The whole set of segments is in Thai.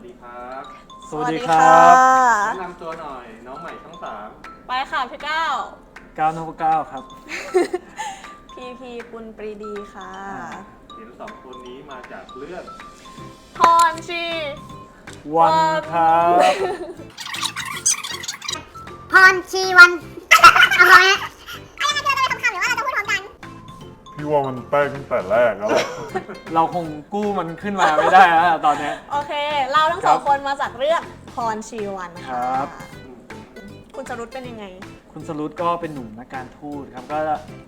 วัสดีครับสวัสดีครับแนะนำตัวหน่อยน้องใหม่ทั้งสามไปค่ะพี่ก้าวก้าวนพเก้าครับ พีพีปุณปรีดีค่ะ เห็นสองคนนี้มาจากเรื่องพรชีวันครับพรชีวัน เอาพอไห ว่ามันแป้งตั้งแต่แรกแล้วแหละเราคงกู้มันขึ้นมาไม่ได้แล้วตอนเนี้ย โอเค เราทั้งสองคนมาจากเรื่องพรชีวันคค่ะรับ คุณสรุตเป็นยังไง คุณสรุตก็เป็นหนุ่มนักการทูตครับก็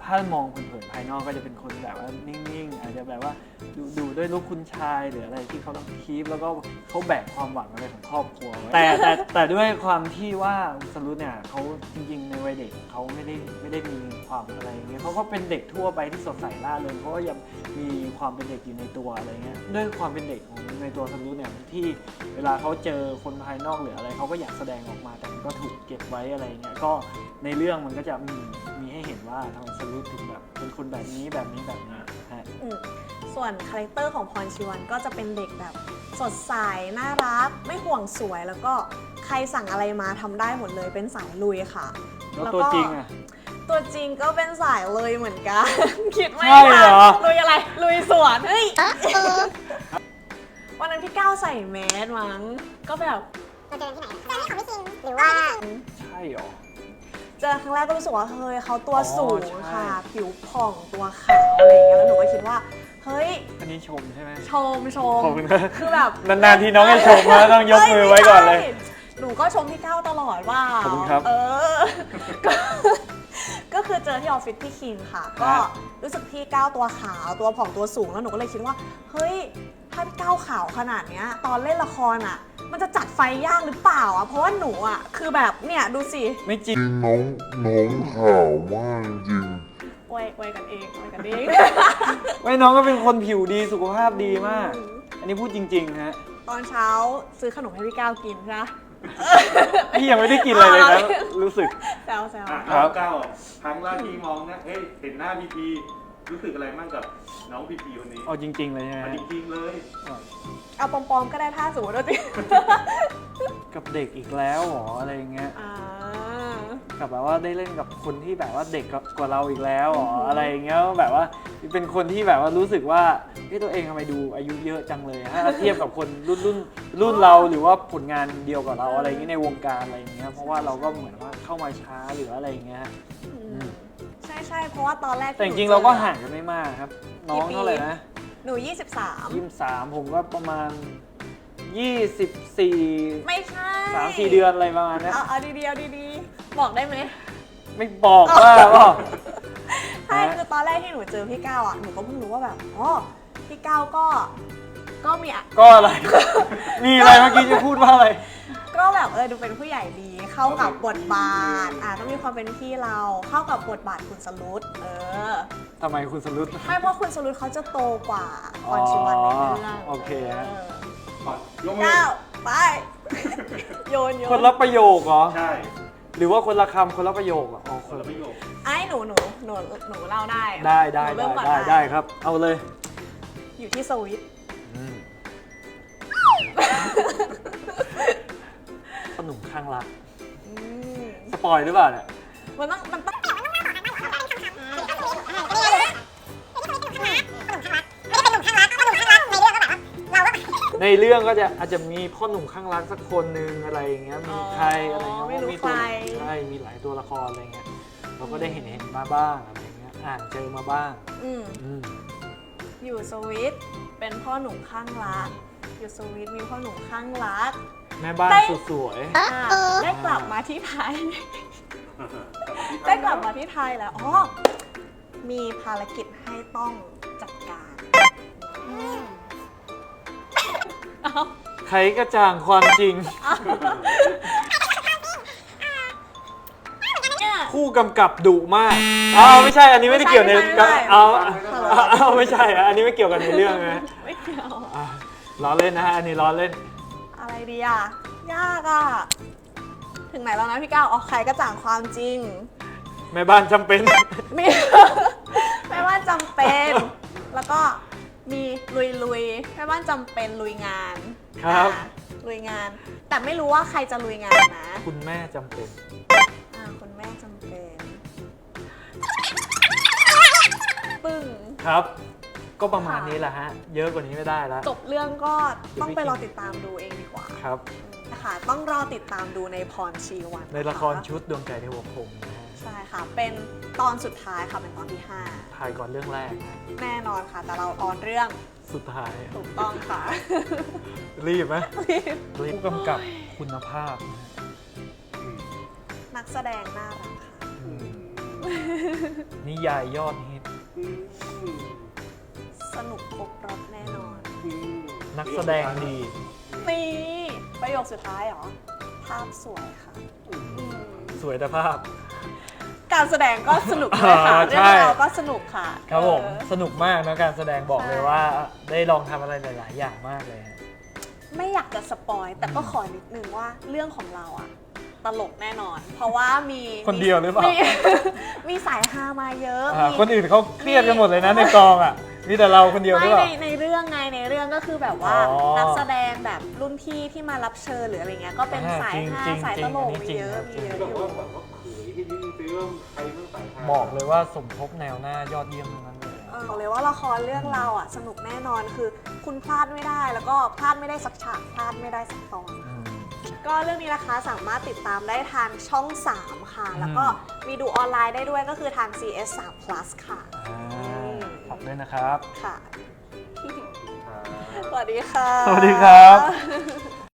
ถ้ามองเผินๆภายนอกก็จะเป็นคนแบบว่านิ่งๆอาจจะแบบว่าดูดูด้วยลูกคุณชายหรืออะไรที่เขาต้องคีปแล้วก็เขาแบกความหวังอะไรของครอบครัวไว้แต่แต่แต่ด้วยความที่ว่าคุณสรุตเนี่ยเขาจริงๆในวัยเด็กเขาไม่ได้ไม่ได้มีความอะไรอย่างเงี้ยเขาก็เป็นเด็กทั่วไปที่สดใสร่าเริงเขาก็ยังมีความเป็นเด็กอยู่ในตัวอะไรเงี้ยด้วยความเป็นเด็กของในตัวสรุตเนี่ยที่เวลาเขาเจอคนภายนอกหรืออะไรเขาก็อยากแสดงออกมาแต่มัน ก็ถูกเก็บไว้อะไรเงี้ยก็ในเรื่องมันก็จะมีมีให้เห็นว่าทำไมสรุตถึงแบบเป็นคนแบบนี้แบบนี้แบบนี้ฮะอืมส่วนคาแรคเตอร์ของพรชีวันก็จะเป็นเด็กแบบสดใสน่ารัก ไม่ห่วงสวยแล้วก็ใครสั่งอะไรมาทำได้หมดเลยเป็นสายลุยค่ะ แล้วตัวจริงอะ ตัวจริงก็เป็นสายเลยเหมือนกัน คิดไม่ใช่เหรอทันลุยอะไร ลุยสวนเฮ้ยวันนั้นพี่ก้าวใส่แมสมั้งก็แบบ เราเจอกันที่ไหนเจอที่ของพี่คิงหรือว่าใช่หรอ เจอครั้งแรกก็รู้สึกว่าเฮ้ยเขาตัวอ๋อสูงใช่ ค่ะ ผิวผ่องตัวขาวอะไรอย่างเงี้ยแล้วหนูก็คิดว่า เฮ้ย อันนี้ชมใช่ไหม ชมชมขอบคุณครับคือแบบนานๆทีน้องให้ชมนะต้องยกมือไว้ก่อนเลยฮ้ไม่ใช่หนูก็ชมพี่ก้าวตลอดว่าขอบคุณครับเออก็ก็คือเจอที่ออฟฟิศพี่คิงค่ะ ก็ฮะรู้สึกพี่ก้าวตัวขาวตัวผ่องตัวสูงแล้วหนูก็เลยคิดว่า เฮ้ย ถ้าพี่ก้าวขาวขนาดเนี้ย ตอนเล่นละครอะ มันจะจัดไฟยากหรือเปล่าอะ เพราะว่าหนูอะ คือแบบเนี่ยดูสิไม่จริงน้องน้องข่าวมากจริง ไว้ไว้กันเองไว้กันเองไว้น้องก็เป็นคนผิวดีสุขภาพดีมาก อันนี้พูดจริงๆฮะ ตอนเช้าซื้อขนมให้พี่ก้าวกินใช่ไหมพี่ยังไม่ได้กินอะไรเลยนะ รู้สึก แซวแซว อะครับ เก้าครั้งแรกที่มองนะเฮ้ยเห็นหน้าพีพี รู้สึกอะไรบ้างกับน้องพีพีคนนี้เอาจริง ๆ เลยใช่ไหมอะจริงๆเลยเอาปลอมๆก็ได้ถ้าสมมติว่าจริงกับเด็กอีกแล้วเหรออะไรอย่างเงี้ยอ่า กับแบบว่าได้เล่นกับคนที่แบบว่าเด็กกว่าเราอีกแล้วเหรออะไรอย่างเงี้ยแบบว่าเป็นคนที่แบบว่ารู้สึกว่าเฮ้ยตัวเองทำไมดูอายุเยอะจังเลยถ้าเทียบกับคนรุ่นรุ่นรุ่นเราหรือว่าผลงานเดียวกับเราอะไรอย่างเงี้ยในวงการอะไรอย่างเงี้ยเพราะว่าเราก็เหมือนว่าเข้ามาช้าหรืออะไรอย่างเงี้ย อืมใช่ใช่เพราะว่าตอนแรกที่แต่จริงหๆนูเราก็จอห่างกันไม่มากครับ น้องเท่าไหร่นะหนู 23 ยี่สามผมก็ประมาณยี่สิบสี่ไม่ใช่สามสี่เดือนอะไรประมาณเนี้ยเอาเอาดีๆเอาดีๆบอกได้ไหม ไม่บอกว่าว่า ใช่ฮะคือตอนแรกที่หนูเจอพี่ก้าวอะหนูก็เพิ่งรู้ว่าแบบอ๋อพี่ก้าวก็ก็มีอะ ก็อะไร มีอะไรเมื่อกี้จะพูดว่าอะไร ก็แบบเออดูเป็นผู้ใหญ่ดี เข้ากับบทบาทอะต้องมีความเป็นพี่เราเข้ากับบทบาทคุณสลุดเออทำไมคุณสรุปไม่เพราะคุณสลุดเขาจะโตกว่าพรชิวันในเรื่องอ๋อโอเคฮะเออก่อนยกมือก้าวไป โยนโยนคนละประโยคเหรอ ใช่หรือว่าคนละคำคนละประโยคเหรออ๋อคคนนละละประโยคไอ้หนูหนูหนูหนูเล่าได้ได้ได้หนูได้เริ่มก่อนได้ได้ครับ เอาเลยอยู่ที่สวิต ขนมข้างรัก อืมสปอยหรือเปล่าเนี่ย มันต้องมันต้องในเรื่องก็จะอาจจะมีพ่อหนุ่มข้างรักสักคนหนึ่งอะไรอย่างเงี้ย มีใครอะไรเงี้ยไม่รู้มีใคตัวร ใช่ มีหลายตัวละครอะไรเงี้ย เราก็ได้เห็นเห็นมาบ้างอะไรเงี้ย อ่านเจอมาบ้าง อืมอืมอยู่สวิตเป็นพ่อหนุ่มข้างรัก อยู่สวิตมีพ่อหนุ่มข้างรัก แม่บ้านได้สุดสวยอะได้กลับมาที่ไทย ได้กลับมาที่ไทยแล้ว อ๋อ มีภารกิจให้ต้องจัดการเอ้าใครกระจ่างความจริง เนี่ยผู้กำกับดุมากอ้าวไม่ใช่ อันนี้ไม่ได้เกี่ยวในไม่ใช่ไม่ใช่เอาเอาเอาไม่ใช่อะอันนี้ไม่เกี่ยวกันในเรื่องนะ ไม่เกี่ยวอะ ล้อเล่นนะฮะอันนี้ล้อเล่น อะไรดีอะ ยากอะ ถึงไหนแล้วนะพี่ก้าวอ๋อใครกระจ่างความจริง แม่บ้านจำเป็น มี แม่บ้านจำเป็น แล้วก็มีลุยลุยๆแม่บ้านจำเป็นลุยงานครับ อะลุยงาน แต่ไม่รู้ว่าใครจะลุยงานนะคุณแม่จำเป็น อ่าคุณแม่จำเป็น ปึ้ง ครับ ก็ประมาณค่ะนี้แหละฮะ เยอะกว่านี้ไม่ได้แล้ว จบเรื่องก็ต้องไปรอติดตามดูเองดีกว่าครับ นะคะต้องรอติดตามดูในพรชีวันในละครชุดดวงใจเทวพรหมนะฮะใช่ค่ะ เป็นตอนสุดท้ายค่ะเป็นตอนที่ ถ่ายก่อนเรื่องแรกนะ5แน่นอนค่ะ แต่เราออนเรื่องสุดท้าย ถูกต้องค่ะ รีบไหมรีบผู้กำกับคุณภาพนะฮะนักแสดงน่ารักค่ะอืมนิยายยอดฮิต สนุกครบรถแน่นอน นักแสดงดีนี่ประโยคสุดท้ายเหรอ ภาพสวยค่ะอืมสวยแต่ภาพ การแสดงก็สนุกด้วยค่ะอ่าเรื่ใช่ องราวก็สนุกค่ะครับผมเออ สนุกมากนะการแสดงบอกเลยใช่ว่าได้ลองทำอะไรหลาย ๆ อย่างมากเลยฮะ ไม่อยากจะสปอยแต่ก็ขอนิดนึงว่าเรื่องของเราอะตลกแน่นอน เพราะว่ามีคนเดียวหรือเปล่า มี มีสายฮามาเยอะอ่ามี คนอื่นเขาเครียดกันหมดเลยนะในกองอะ มีแต่เราคนเดียวหรือไม่เปในล่า ในเรื่องไงในเรื่องก็คือแบบว่าอ๋อนักแสดงแบบรุ่นพี่ที่มารับเชิญหรืออะไรเงี้ยก็เป็นอ่าสายจริงฮาจริงสายจริตงลกอันนี้มีจริงเยอะจริมีง เยอะแบบอยู่ว่าแบบว่าเขยให้นิดนึงซิว่าใครเมื่อสายฮาบอกเลยว่าสมทบแนวหน้ายอดเยี่ยมทั้งนั้นเลยเออบอกเลยว่าละครเรื่องเราอะสนุกแน่นอนคือคุณพลาดไม่ได้แล้วก็พลาดไม่ได้สักฉากพลาดไม่ได้สักตอน อืม ก็เรื่องนี้นะคะสามารถติดตามได้ทางช่อง 3 ค่ะอืมแล้วก็มีดูออนไลน์ได้ด้วยก็คือทาง CS 3 plus ค่ะ อ่าขอบ ด้วยนะครับ ค่ะอ่าสวัสดีค่ะ สวัสดีครับ